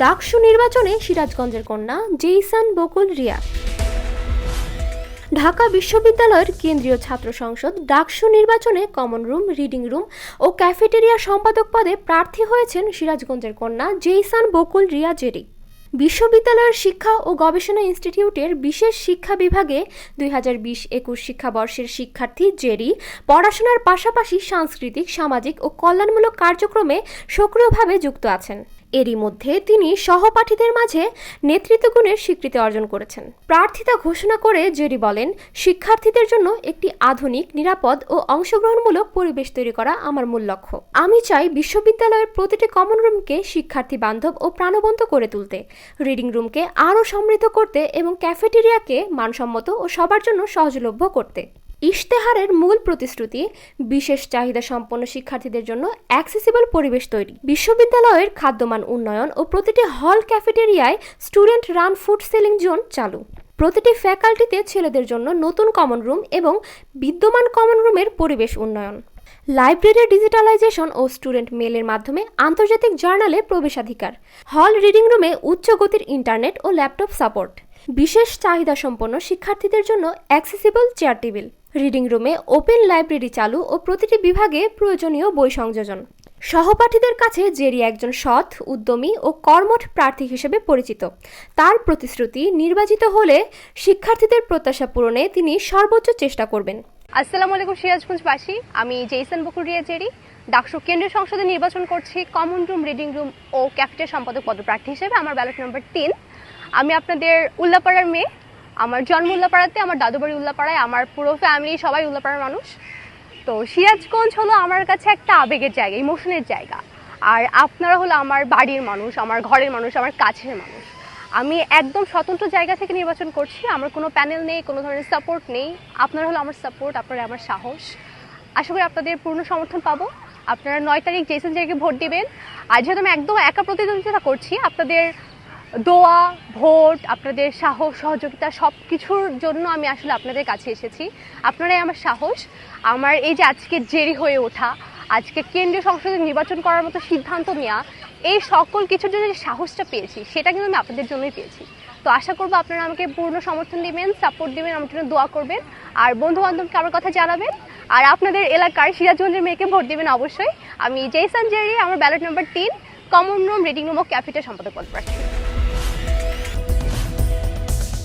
ডাকসু নির্বাচনে সিরাজগঞ্জের কন্যা জেইসান বকুল রিয়া। ঢাকা বিশ্ববিদ্যালয়ের কেন্দ্রীয় ছাত্র সংসদ ডাকসু নির্বাচনে কমন রুম, রিডিং রুম ও ক্যাফেটেরিয়া সম্পাদক পদে প্রার্থী হয়েছেন সিরাজগঞ্জের কন্যা জেইসান বকুল রিয়া জেরি। বিশ্ববিদ্যালয়ের শিক্ষা ও গবেষণা ইনস্টিটিউটের বিশেষ শিক্ষা বিভাগে দুই হাজার বিশ একুশ শিক্ষাবর্ষের শিক্ষার্থী জেরি পড়াশোনার পাশাপাশি সাংস্কৃতিক, সামাজিক ও কল্যাণমূলক কার্যক্রমে সক্রিয়ভাবে যুক্ত আছেন। এরই মধ্যে তিনি সহপাঠীদের মাঝে নেতৃত্বগুণের স্বীকৃতি অর্জন করেছেন। প্রার্থিতা ঘোষণা করে জেরি বলেন, শিক্ষার্থীদের জন্য একটি আধুনিক, নিরাপদ ও অংশগ্রহণমূলক পরিবেশ তৈরি করা আমার মূল লক্ষ্য। আমি চাই বিশ্ববিদ্যালয়ের প্রতিটি কমন রুমকে শিক্ষার্থী বান্ধব ও প্রাণবন্ত করে তুলতে রিডিং রুমকে আরও সমৃদ্ধ করতে এবং ক্যাফেটেরিয়াকে মানসম্মত ও সবার জন্য সহজলভ্য করতে। ইশতেহারের মূল প্রতিশ্রুতি, বিশেষ চাহিদা সম্পন্ন শিক্ষার্থীদের জন্য অ্যাক্সেসিবল পরিবেশ তৈরি। বিশ্ববিদ্যালয়ের খাদ্যমান উন্নয়ন ও প্রতিটি হল ক্যাফেটেরিয়ায় student run food selling zone চালু। প্রতিটি ফ্যাকাল্টিতে ছেলেদের জন্য নতুন কমন রুম এবং বিদ্যমান কমন রুমের পরিবেশ উন্নয়ন। লাইব্রেরির ডিজিটালাইজেশন ও স্টুডেন্ট মেলের মাধ্যমে আন্তর্জাতিক জার্নালে প্রবেশাধিকার। হল রিডিং রুমে উচ্চ গতির ইন্টারনেট ও ল্যাপটপ সাপোর্ট। বিশেষ চাহিদা সম্পন্ন শিক্ষার্থীদের জন্য অ্যাক্সেসিবল চেয়ার টেবিল। রিডিং রুমে ওপেন লাইব্রেরি চালু ও প্রতিটি বিভাগে প্রয়োজনীয় বই সংযোজন। সহপাঠীদের কাছে জেরি একজন সৎ, উদ্যমী ও কর্মঠ প্রার্থী হিসেবে পরিচিত। তার প্রতিশ্রুতি নির্বাচিত হলে শিক্ষার্থীদের প্রত্যাশা পূরণে তিনি সর্বোচ্চ চেষ্টা করবেন। আসসালামু আলাইকুম, সিরাজগঞ্জবাসী। আমি জেইসন বকুরিয়া জেরি। ডাকসু কেন্দ্রীয় সংসদে নির্বাচন করছি কমন রুম রিডিং রুম ও ক্যাফেটের সম্পাদক পদপ্রার্থী হিসেবে। আমার ব্যালট নম্বর তিন। আমি আপনাদের উল্লাপাড়ার মেয়ে আমার জন্ম উল্লাপাড়াতে, আমার দাদু বাড়ি উল্লাপাড়ায়, আমার পুরো ফ্যামিলি সবাই উল্লাপাড়ার মানুষ। তো সিরাজগঞ্জ হলো আমার কাছে একটা আবেগের জায়গা ইমোশনের জায়গা। আর আপনারা হলো আমার বাড়ির মানুষ, আমার ঘরের মানুষ, আমার কাছের মানুষ। আমি একদম স্বতন্ত্র জায়গা থেকে নির্বাচন করছি, আমার কোনো প্যানেল নেই, কোনো ধরনের সাপোর্ট নেই। আপনারা হলো আমার সাপোর্ট আপনারা আমার সাহস। আশা করি আপনাদের পূর্ণ সমর্থন পাবো। আপনারা নয় তারিখ জেসন জায়গায় ভোট দিবেন, আর যেহেতু আমি একদম একা প্রতিদ্বন্দ্বিতা করছি, আপনাদের দোয়া, ভোট, আপনাদের সাহস, সহযোগিতা সব কিছুর জন্য আমি আসলে আপনাদের কাছে এসেছি। আপনারাই আমার সাহস। আমার এই যে আজকে জেরি হয়ে ওঠা, আজকে কেন্দ্রীয় সংসদে নির্বাচন করার মতো সিদ্ধান্ত নেওয়া, এই সকল কিছুর জন্য যে সাহসটা পেয়েছি, সেটা কিন্তু আমি আপনাদের জন্যই পেয়েছি। তো আশা করব আপনারা আমাকে পূর্ণ সমর্থন দিবেন সাপোর্ট দিবেন, আমার জন্য দোয়া করবেন। আর বন্ধু বান্ধবকে আমার কথা জানাবেন। আর আপনাদের এলাকার সিরাজগঞ্জের মেয়েকে ভোট দিবেন অবশ্যই। আমি জেইসান জেরি, আমার ব্যালট নম্বর তিন কমন রুম রিডিং রুম ও ক্যাপিটাল সম্পাদক পদ